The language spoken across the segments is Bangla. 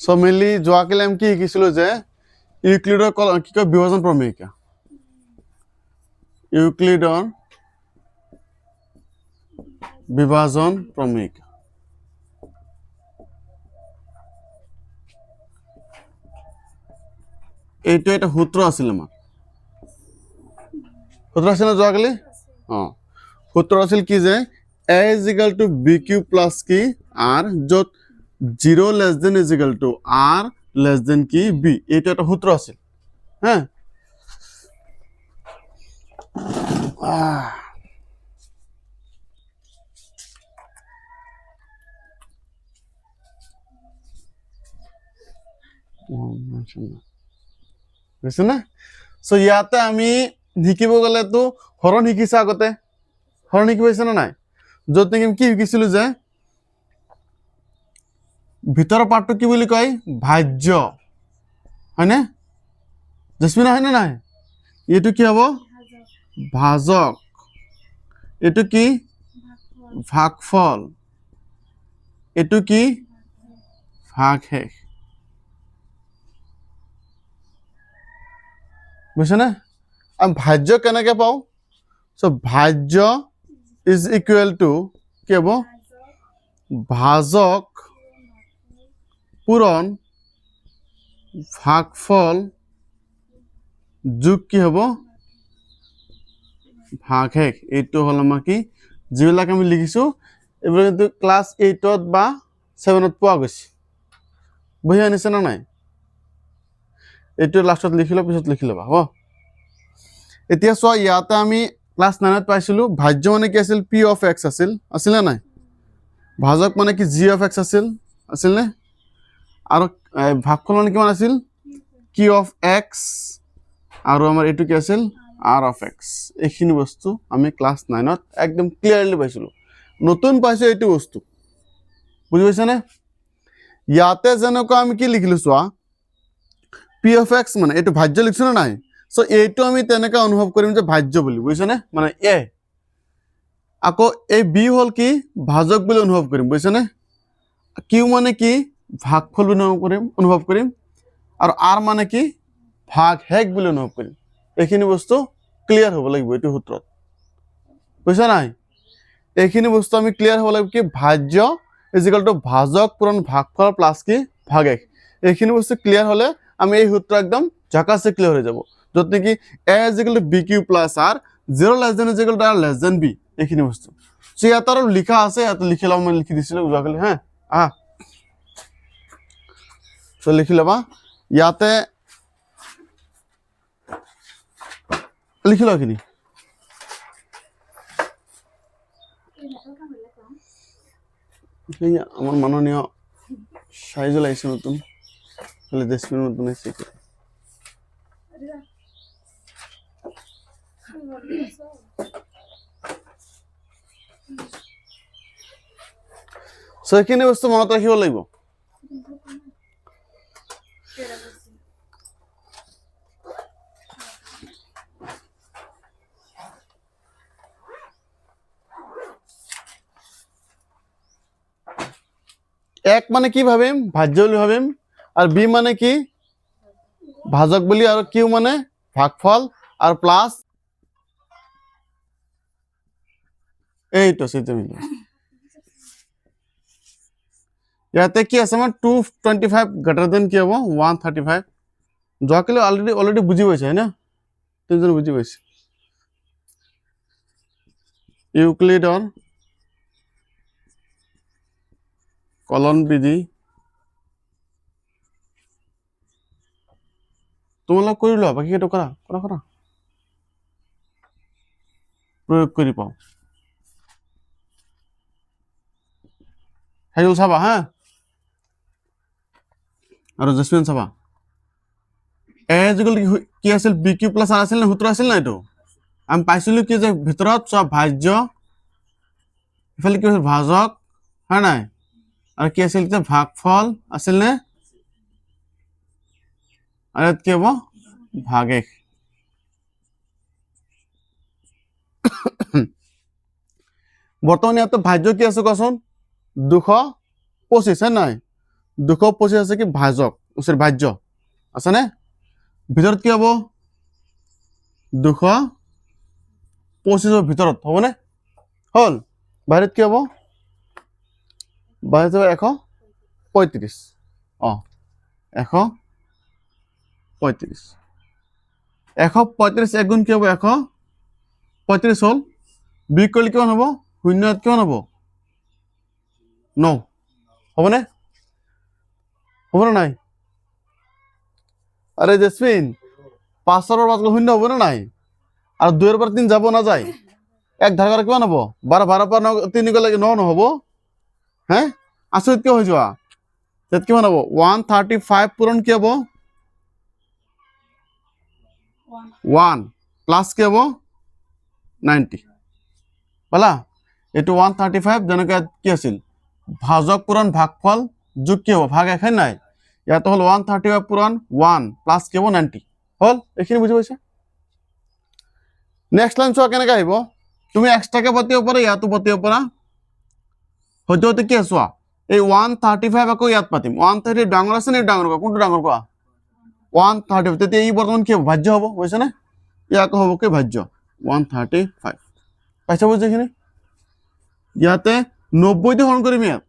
চ' মেইনলি যোৱাকালি আমি কি শিকিছিলোঁ যে ইউক্লিডৰ কল কি কয়, বিভাজন প্ৰমেয়িকা ইউক্লিডৰ বিভাজন প্ৰমেয়িকা এইটো এটা সূত্ৰ আছিল আমাৰ সূত্ৰ আছিল না যোৱাকালি অঁ। সূত্ৰ আছিল কি যে a is to b q plus কি আৰ য'ত zero' less than is to r less than কি বি এটা সূত্ৰ আছিল হা আহ। বুজিছে না? চ' ইয়াতে আমি শিকিব গ'লেতো হৰণ শিকিছে আগতে। হৰণ শিকি পাইছে নে নাই? য'ত নেকি কি শিকিছিলো যে ভিতৰৰ পাৰ্টটো কি বুলি কয়? ভাজ্য। হয়নে? জেচমিনা হয়নে নাই? এইটো কি হ'ব? ভাজক। এইটো কি? ভাগফল। এইটো কি? ভাগশেষ। বুজিছেনে? আমি ভাজ্য কেনেকৈ পাওঁ? চ' ভাজ্য ইজ ইকুৱেল টু কি হ'ব? ভাজক। পূৰণ ভাগফল, যোগ কি হ'ব? ভাগ ভাগশেষ এইটো হ'ল আমাৰ কি? যিবিলাক আমি লিখিছোঁ, এইবিলাক কিন্তু ক্লাছ এইটত বা ছেভেনত পোৱা গৈছে। বহি আনিছে নে নাই? এইটো লাষ্টত লিখি লওঁ, পিছত লিখি ল'বা, হ'ব? এতিয়া চোৱা, ইয়াতে আমি ক্লাছ নাইনত পাইছিলোঁ, ভাজ্য মানে কি আছিল? পি অফ এক্স আছিল। আছিলে নাই? ভাজক মানে কি জি অফ এক্স আছিল? আছিলনে আৰু এ, ভাগফল মানে কিমান আছিল? কি অফ এক্স আৰু আমাৰ এইটো কি আছিল? আৰ অফ এক্স এইখিনি বস্তু আমি ক্লাছ নাইনত একদম ক্লিয়াৰলি পাইছিলোঁ। নতুন পাইছোঁ এইটো বস্তু। বুজি পাইছানে? ইয়াতে যেনেকুৱা আমি কি লিখিলোঁ চোৱা পি অফ এক্স মানে এইটো ভাজ্য লিখিছোঁ নে নাই? চ' এইটো আমি তেনেকৈ অনুভৱ কৰিম যে ভাজ্য বুলি বুজিছানে? মানে এ আকৌ এই বি হ'ল কি? ভাজক বুলি অনুভৱ কৰিম বুজিছানে? কিউ মানে কি? ভাগফল বুলি অনুভৱ কৰিম অনুভৱ কৰিম। আৰু আৰ মানে কি? ভাগ শেষ বুলি অনুভৱ কৰিম। এইখিনি বস্তু ক্লিয়াৰ হ'ব লাগিব এইটো সূত্ৰত। বুজিছা নাই? এইখিনি বস্তু আমি ক্লিয়াৰ হ'ব লাগিব কি? ভাজ্য ইজিকেল টু ভাজক পূৰণ ভাগফল প্লাছ কি? ভাগেশ এইখিনি বস্তু ক্লিয়াৰ হ'লে আমি এই সূত্ৰ একদম ঝাকাছে ক্লিয়াৰ হৈ যাব। য'ত নেকি a equal to b q plus r zero' less than equal to r less than b এইখিনি বস্তু। চ' ইয়াত আৰু লিখা আছে, ইয়াত লিখি মই লিখি দিছিলোঁ যোৱাকালি হা? আহ। চ' লিখি ল'বা। ইয়াতে লিখি এইখিনি। এই আমার মাননীয় সাইজুল আইসে নতুন। তাহলে দেশমিন নতুন আইসে সো এইখিনি বস্তু মনত ৰাখিব লাগিব। এক মানে কি ভাবিম? ভাজ্য বুলি ভাবিম। আৰু বি মানে কি? ভাজক বুলি আৰু কিউ মানে? ভাগফল। আৰু প্লাছ? এইটো চিন্তা মিলি ইয়াতে কি আছে আমাৰ? Two twenty five greater than কি হ'ব? ওৱান থাৰ্টি ফাইভ যোৱাকালি অলৰেডি অলৰেডি বুজি পাইছে, হয় না? তিনিজন বুজি পাইছে। ইউক্লিডৰ কলন বিধি। তোমালোক কৰি লোৱা বাকীকেইটা কৰা কৰা কৰা। প্ৰয়োগ কৰি পাওঁ। সেইবোৰ চাবা হা? আৰু জেচমিন চাবা। এ যুগল কি আছিল? বি, কিউ প্লাছ আৰ আছিল নে সূত্ৰ আছিল না এইটো? আমি পাইছিলোঁ কি যে ভিতৰত চোৱা ভাজ্য, ইফালে কি হৈছিল ভাজক, হয় নাই? আৰু কি আছিল ভাগফল আছিল নে? আৰু কি হ'ব? ভাগেশ বৰ্তমান ইয়াতে ভাজ্য কি আছে কোৱাচোন দুশ পঁচিছ হয় নাই? দুশ পঁচিছ আছে কি ভাজক চৰি ভাজ্য। আছেনে ভিতৰত কি হ'ব? দুশ পঁচিছৰ ভিতৰত হ'বনে হ'ল। বাহিৰত কি হ'ব? হ'ব এশ পঁয়ত্ৰিছ অঁ এশ পঁয়ত্ৰিছ এশ পঁয়ত্ৰিছ এক গুণ কি হ'ব? এশ পঁয়ত্ৰিছ হ'ল বিয়োগ কৰিলে কিমান হ'ব? শূন্য কিমান হ'ব? ন। হ'বনে হ'বনে নাই? আরে জেসমিন পাঁচশোর পাঁচ শূন্য হবে না নাই? আর দুইয়ের পর তিন যাব না যায়? এক ধার কিমান হব? বারো বারো পর তিন গেলে ন নহব হ্যাঁ? আচৰিত কিয় হৈ যোৱা তাত কিমান হ'ব ওৱান থাৰ্টি ফাইভ পূৰণ কি হ'ব? ওৱান প্লাছ কি হ'ব? নাইণ্টি পালা এইটো ওৱান থাৰ্টি ফাইভ যেনেকৈ কি আছিল? ভাজক পূৰণ ভাগফল যোগ কি হ'ব? ভাগ এখান নাই। ইয়াত হ'ল ওৱান থাৰ্টি ফাইভ পূৰণ ওৱান প্লাছ কি হ'ব? নাইণ্টি হ'ল? এইখিনি বুজি পাইছা? নেক্সট লাইন চোৱা কেনেকৈ আহিব? তুমি এক্সট্ৰাকৈ পাতিব পাৰা, ইয়াতো পাতিব পাৰা। হয়তো কি চোৱা এই ওৱান থাৰ্টি ফাইভ আকৌ ইয়াত পাতিম? ওৱান থাৰ্টি ডাঙৰ আছে নে ডাঙৰ কোৱা? কোনটো ডাঙৰ কোৱা? ওৱান থাৰ্টি ফাইভ তেতিয়া ই বৰ্তমান কি হ'ব? ভাজ্য হ'ব, বুজিছেনে? ই আকৌ হ'ব কি ভাজ্য? ওৱান থাৰ্টি ফাইভ পাইছা বুজি এইখিনি? ইয়াতে নব্বৈটো হৰণ কৰিম ইয়াত।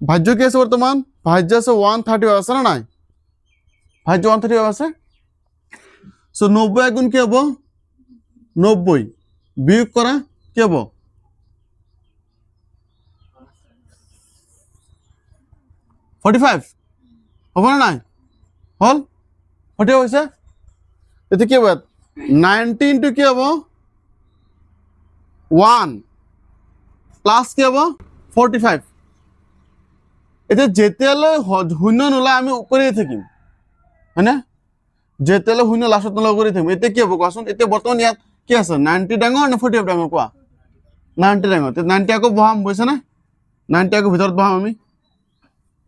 ভাজ্য কি আছে বৰ্তমান? ভাজ্য আছে ওৱান থাৰ্টি ফাইভ আছে না নাই? ভাজ্য ওৱান থাৰ্টি ফাইভ আছে? চ' নব্বৈ এগুণ কি হ'ব? নব্বৈ। বিয়োগ কৰা কি হ'ব? ফৰ্টি ফাইভ হ'ব নে নাই? হ'ল? ফাইভ হৈছে এতিয়া কি হ'ব? ইয়াত ইনটু কি হ'ব? ওৱান প্লাছ কি হ'ব? ফৰ্টি ফাইভ এতিয়া যেতিয়ালৈ শূন্য নোলায় আমি কৰিয়ে থাকিম। হয়নে? যেতিয়ালৈ শূন্য লাষ্টত নোলায় কৰি থাকিম। এতিয়া কি হ'ব কোৱাচোন? এতিয়া বৰ্তমান ইয়াত কি আছে? নাইনটি ডাঙৰ নে ফৰ্টি ফাইভ ডাঙৰ? কোৱা। নাইনটি ডাঙৰ। নাইনটি আকৌ বহাম, বুজিছেনে? নাইনটি আকৌ ভিতৰত বহাম আমি।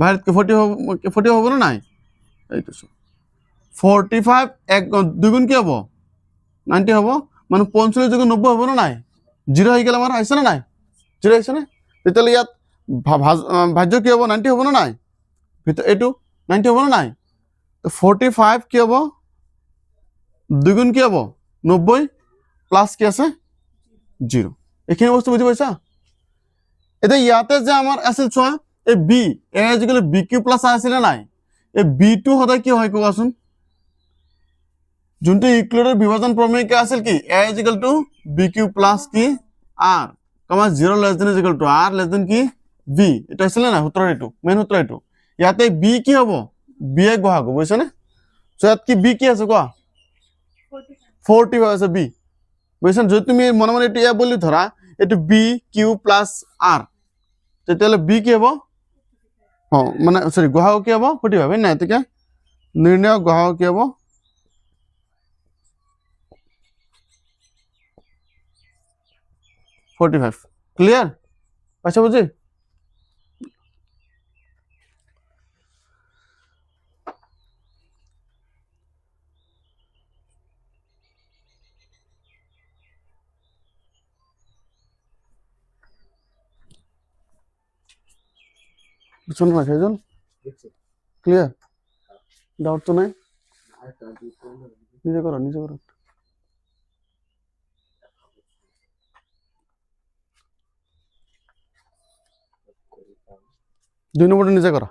বাহিৰত কি ফৰ্টি হ'ব নে নাই? এইটো ফৰ্টি ফাইভ এক দুগুণ কি হ'ব? নাইনটি হ'ব? মানে পঞ্চল্লিছ দুগুণ নব্বৈ হ'ব নে নাই? জিৰ' আহি গ'ল আমাৰ আহিছেনে নাই? জিৰ' আহিছেনে তেতিয়াহ'লে ইয়াত ভাজ্য কি হ'ব? নাইনটি হ'ব নে নাই? ভিতৰত এইটো নাইনটি হ'ব নে নাই? ফৰ্টি ফাইভ কি হ'ব? দুগুণ কি হ'ব? নব্বৈ প্লাছ কি আছে? জিৰ' এইখিনি বস্তু বুজি পাইছা এতিয়া ইয়াতে যে আমাৰ আছিল চোৱা এই বি এ আজিকালি বি কিউ প্লাছ আছিলে নাই? এই বিটো সদায় কি হয় কোৱাচোন যোনটো ইউক্লিডৰ বিভাজন প্ৰমেয়িকা আছিল কি? A equal to b q plus কি? R comma zero' less than equal to r less than কি? বি এইটো আছিলে নাই? সূত্ৰ এইটো মেইন সূত্ৰ এইটো। ইয়াতে বি কি হ'ব? বি এ গঢ়াব বুজিছানে? চ' ইয়াত কি বি কি আছে কোৱা? ফৰ্টি ফাইভ আছে বি বুজিছা যদি তুমি মনে মনে এইটো এ বুলি ধৰা, এইটো বি কিউ প্লাছ আৰ তেতিয়াহ'লে বি কি হ'ব? অঁ মানে গঢ়াও কি হ'ব ফৰ্টি ফাইভ নাই তেতিয়া নিৰ্ণয় গঢ়াও কি হ'ব ফৰ্টি ফাইভ ক্লিয়াৰ পাইছা বুজি বুঝছ না সেজন ক্লিয়ার ডাউট তো নাই? নিজে করো নিজে করো। দুই নম্বরটা নিজে করা।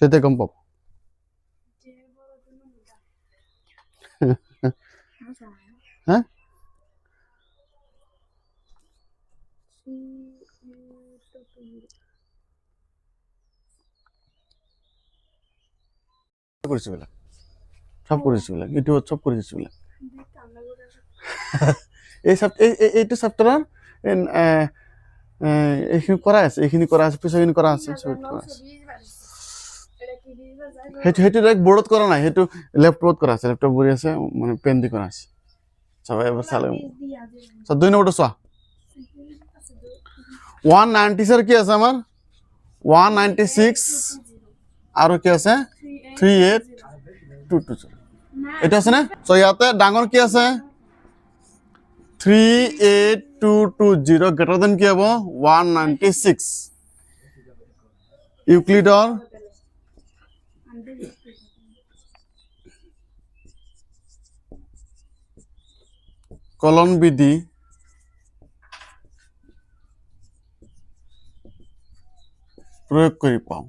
যেতে কম পাব হ্যাঁ বলে। সব করেছি বলে। ইউটিউবত সব করেছি বলে। এই এইটো চেপ্টাৰৰ এইখিনি কৰা আছে এইখিনি কৰা আছে পিছৰখিনি কৰা আছে সেইটো সেইটো ডাইৰেক্ট বৰ্ডত কৰা নাই সেইটো লেপটপত কৰা আছে লেপটপ বহি আছে মানে পেন দি কৰা আছে। চাবা এবাৰ চালে চোৱা দুই নম্বৰটো চোৱা ওৱান নাইণ্টি ছাৰ কি আছে আমাৰ ওৱান নাইণ্টি ছিক্স আৰু কি আছে? থ্ৰী এইট টু টু এইটো আছে নে চ' ইয়াতে ডাঙৰ কি আছে three eight two two zero' greater than কি হ'ব ওৱান নাইণ্টি ছিক্স ইউক্লিডৰ কলন বিধি প্রয়োগ কৰি পাওঁ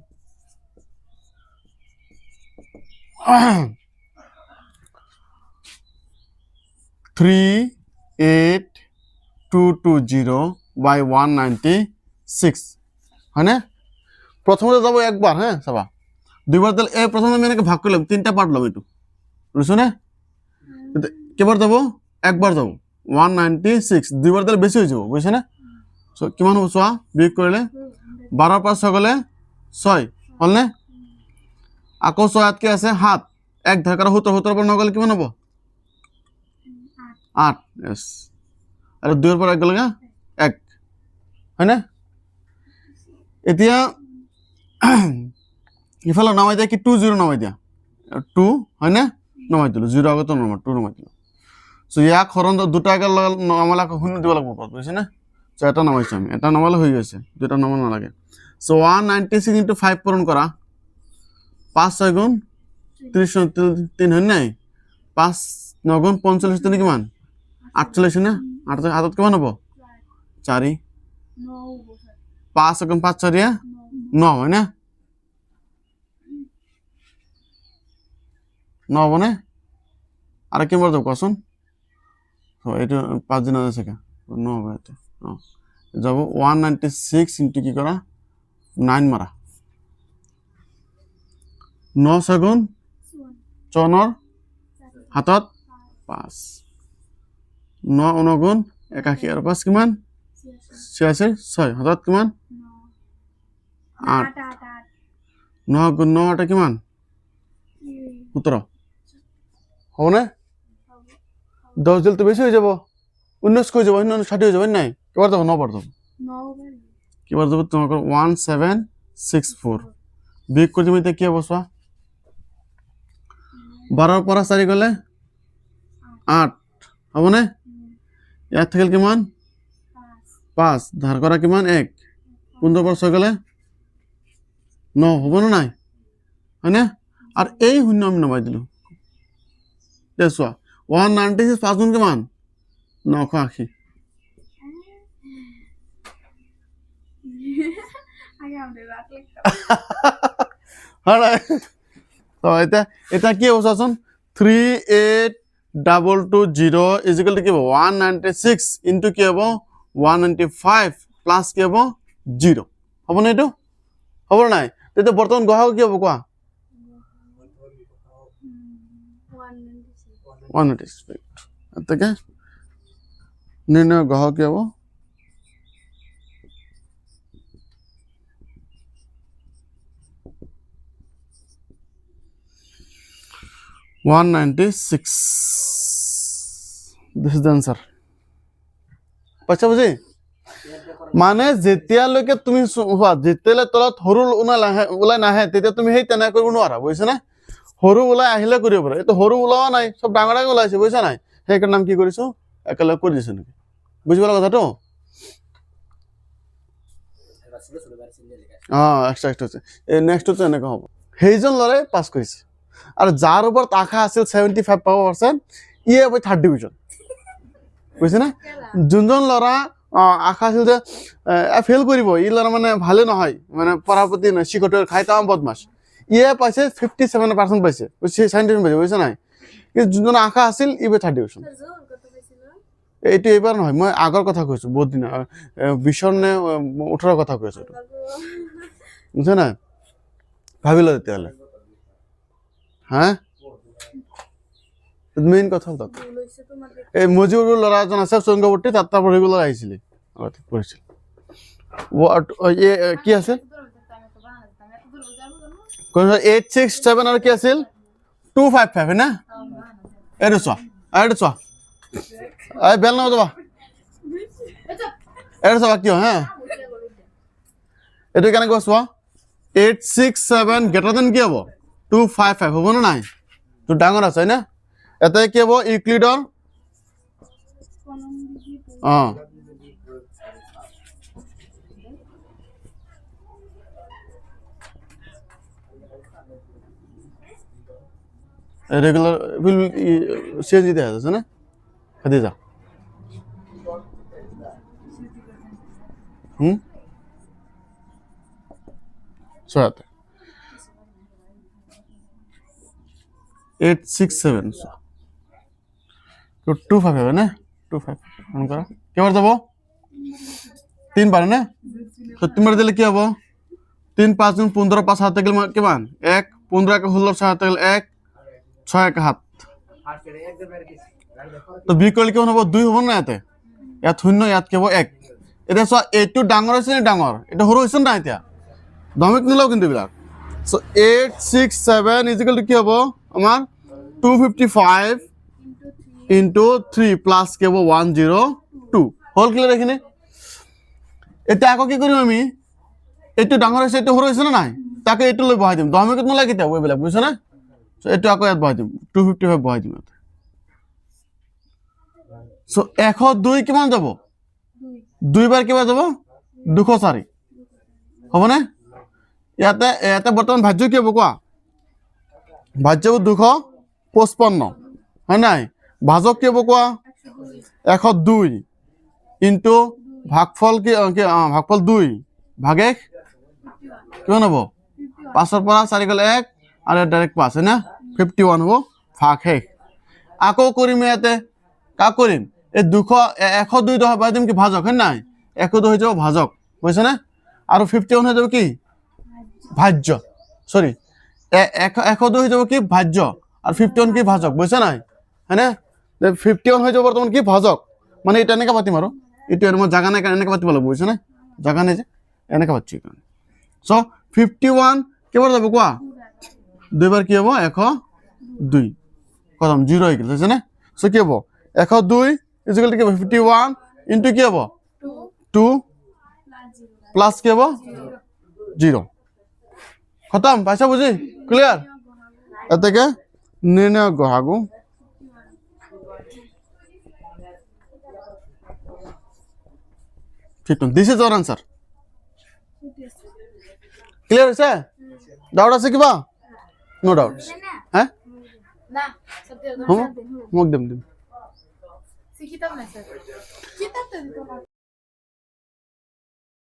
three eight two two zero' by one ninety six হয়নে? প্ৰথমতে যাব একবাৰ হা চাবা। দুইবাৰ দিলে এই প্ৰথমতে আমি এনেকৈ ভাগ কৰি ল'ম, তিনিটা পাৰ্ট ল'ম এইটো। বুজিছনে এতিয়া কেইবাৰ যাব? একবাৰ যাব। ওৱান নাইণ্টি ছিক্স দুইবাৰ দিলে বেছি হৈ যাব বুজিছেনে চ' কিমান হ'ব চোৱা? বিয়োগ কৰিলে বাৰৰ পৰা ছয় গ'লে ছয়। হ'লনে? আকৌ ছয়াতকৈ আছে সাত। এক ধাকাৰ সোতৰ সোতৰৰ পৰা নগ'লে কিমান হ'ব? আঠ। য়েছ আৰু দুইৰ পৰা এক গ'লেগৈ এক। হয়নে? এতিয়া, ইফালে নমাই দিয়া কি? টু জিৰ' নমাই দিয়া টু হয়নে? নমাই দিলোঁ। জিৰ' আগতো নমাই টু নমাই দিলোঁ। চ' ইয়াক হৰণ দুটা একে নমালে আকৌ শূন্য দিব লাগিব ওপৰত বুজিছেনে চ' এটা নমাইছোঁ আমি। এটা নমালে হৈ গৈছে। দুটা নমাব নালাগে। So' one ninety six into five পূৰণ কৰা। পাঁচ ছয় গুণ ত্ৰিছ তিনি হয় নাই? পাঁচ নগুণ পঞ্চল্লিছ তিনি কিমান? আঠচল্লিছ নে? আঠ হাতত কিমান হ'ব? চাৰি পাঁচ এগুণ পাঁচ চাৰিয়ে ন হয়নে ন? হ'বনে আৰু কিমান যাব, কোৱাচোন। এইটো পাঁচ দিন আছে ন হ'ব ইয়াতে অঁ। যাব ওৱান নাইণ্টি ছিক্স ইণ্টু কি কৰা? নাইন মাৰা। ন ছগুণ চনৰ হাতত পাঁচ। ন ঊনগুণ একাশী আৰু পাঁচ কিমান? ছিয়াশী, ছয়। হাতত কিমান? আঠ। ন গুণ ন আঠে কিমান? সোতৰ। হ'বনে? দহ দিলটো বেছি হৈ যাব। ঊনৈছ হৈ যাব অন্য ষাঠি হৈ যাব নাই? কেইবাৰ যাব? নবাৰ যাব। কিমান যাব? তোমালোকৰ ওৱান ছেভেন ছিক্স ফ'ৰ বিয়োগ কৰি তুমি এতিয়া কি হ'ব চোৱা? বাৰৰ পৰা চাৰি গ'লে আঠ হ'বনে ইয়াত থাকিল কিমান? পাঁচ। ধাৰ কৰা কিমান? এক। পোন্ধৰ পৰা ছয় গ'লে ন। হ'বনে নাই? হয়নে আৰু এই শূন্য আমি নমাই দিলোঁ। দে চোৱা। ওৱান নাইণ্টি ছিক্স পাঁচ গুণ কিমান? নশ আশী। হয় তো এতিয়া এতিয়া কি হ'ব চোৱাচোন three eight double two zero' equal কি হ'ব? ওৱান নাইণ্টি ছিক্স ইনটু কি হ'ব? ওৱান নাইণ্টি ফাইভ প্লাছ কি হ'ব? জিৰ' হ'বনে এইটো? হ'ব নাই? তেতিয়া বৰ্তমান গঢ়াব কি হ'ব কোৱা? ওৱান নাইণ্টি ছিক্স নিৰ্ণয় গঢ়াব কি হ'ব? Six this is the answer পাইছা বুজি? মানে যেতিয়ালৈকে তুমি হোৱা যেতিয়ালৈ তলত সৰু ওলাই নাহে ওলাই নাহে, তেতিয়া তুমি সেই তেনেকৈ কৰিব নোৱাৰা বুজিছানে সৰু ওলাই আহিলে কৰিব পাৰা। এইটো সৰু ওলোৱা নাই, চব ডাঙৰ ডাঙৰ ওলাইছে, বুজিছা নাই? সেইকাৰণে আমি কি কৰিছোঁ? একেলগে কৰি দিছোঁ নেকি বুজি পালা কথাটো? অঁ এক্সট্ৰা এক্সট্ৰা হৈছে এই নেক্সটটো এনেকুৱা হ'ব। সেইজন ল'ৰাই পাছ কৰিছে। আৰু যাৰ ওপৰত আশা আছিল ছেভেণ্টি ফাইভ পাব পাৰ্চেণ্ট ইয়ে হ'ব থাৰ্ড ডিভিজন বুজিছেনে যোনজন ল'ৰা আশা আছিল যে ফেইল কৰিব ই ল'ৰা মানে ভালে নহয় মানে পঢ়া প্ৰতি চিকটৰ খাই তাম বদমাছ। ইয়ে পাইছে ফিফটি ছেভেন পাৰ্চেণ্ট পাইছে চাইণ্টিফিক পাইছে বুজিছে নাই? কিন্তু যোনজন আশা আছিল ই থাৰ্ড ডিভিজন এইটো এইবাৰ নহয় মই আগৰ কথা কৈছোঁ বহুত দিনৰ এ, নে ওঠৰৰ কথা কৈ আছোঁ এইটো। বুজিছে নাই? ভাবি ল তেতিয়াহ'লে। হা মেইন কথা হ'ল এই মজিবুৰ ল'ৰা এজন আছে আগতে পঢ়িছিল ৱা- অ, এ- এ, কি আছিল এইট ছিক্স ছেভেন আৰু কি আছিল? টু ফাইভ ফাইভ হয় না? এইটো চোৱা এইটো চোৱা এই বেল নাও যাবা এইটো চাবা কিয় হা এইটো কেনেকৈ চোৱা eight six seven greater than কি হ'ব? টু ফাইভ ফাইভ হ'ব নে নাই? তো ডাঙৰ আছে হয়নে? এটাই কি হ'ব? ইউক্লিডৰ? অঁ। সিএনজি দেখা যাচ্ছে না খাদি যা। Eight six seven two five হবে, না? টু ফাইভ অন করা। কেবার যাব তিন পারে, না? তো তিনবার দিলে কি হব? তিন পাঁচ গুণ পনেরো পাঁচ হাতে গেলে কিমান? এক, পনেরো এক ষোলো ছয় হাতে গেলে এক, ছয় এক হাত তো বি কৰিলে কিমান হ'ব? দুই হ'ব না ইয়াতে ইয়াত শূন্য ইয়াত কি হ'ব এক। এতিয়া চোৱা, এইটো ডাঙৰ হৈছে নে ডাঙৰ? এইটো সৰু হৈছে নাই এতিয়া? দমিক নিলেও কিন্তু এইবিলাক। চ' এইট ছিক্স ছেভেন ইজিকেল কি হ'ব? আমাৰ two fifty five into three plus কি হ'ব ওৱান জিৰ' টু হ'ল ক্লিয়াৰ এইখিনি এতিয়া আকৌ কি কৰিম আমি? এইটো ডাঙৰ হৈছে, এইটো সৰু হৈছে নে নাই? তাকে এইটো লৈ বহাই দিম। দহমিকত নোলায় কেতিয়াও এইবিলাক বুজিছনে চ' এইটো আকৌ ইয়াত বহাই দিম। টু ফিফটি ফাইভ বহাই দিম ইয়াত। চ' এশ দুই কিমান যাব? দুইবাৰ কিমান যাব? দুশ চাৰি। হ'বনে? ইয়াতে ইয়াতে বৰ্তমান ভাজ্য কি হ'ব কোৱা? ভাজ্য দুশ পঁচপন্ন, হয় নাই? ভাজক কি কোৱা? এশ দুই ইনটু ভাগফল কি ভাগফল দুই ভাগে কিমান হ'ব? পাঁচৰ পৰা চাৰি গ'লে এক আৰু ডাইৰেক্ট পাঁচ হয় না ফিফটি ওৱান হ'ব, ভাগ শেষ আকৌ কৰিম ইয়াতে, কাক কৰিম? এই দুশ এশ দুই দহ বাই দিম কি ভাজক, হয় নাই? এশ দুই হৈ যাব ভাজক, বুজিছেনে? আৰু ফিফটি ওৱান হৈ যাব কি? ভাজ্য চৰি এশ দুই হৈ যাব কি ভাজ্য? আৰু ফিফটি ওৱান কি ভাজক বুজিছা নাই? হয়নে? ফিফটি ওৱান হৈ যাব বৰ্তমান কি ভাজক? মানে এইটো এনেকৈ পাতিম আৰু। এইটো মই জাগা নাই কাৰণে এনেকৈ পাতিব লাগিব বুজিছেনে জাগা নাই যে এনেকৈ পাতিছোঁ এইকাৰণে চ' ফিফটি ওৱান কেইবাৰ যাব কোৱা? দুইবাৰ কি হ'ব? এশ দুই। কদম জিৰ' হৈ গ'ল বুজিছেনে চ' কি হ'ব? এশ দুই ইজিকেল কি হ'ব? ফিফটি ওৱান ইনটু কি হ'ব? টু প্লাছ কি হ'ব? জিৰ' খতম পাইছা বুজি? ক্লিয়াৰ এতেকে নিৰ্ণয় গঢ়াগো। ঠিক this is our answer clear হৈছে? ডাউট আছে কিবা? ন' ডাউট হে? না মোক দিম দিম।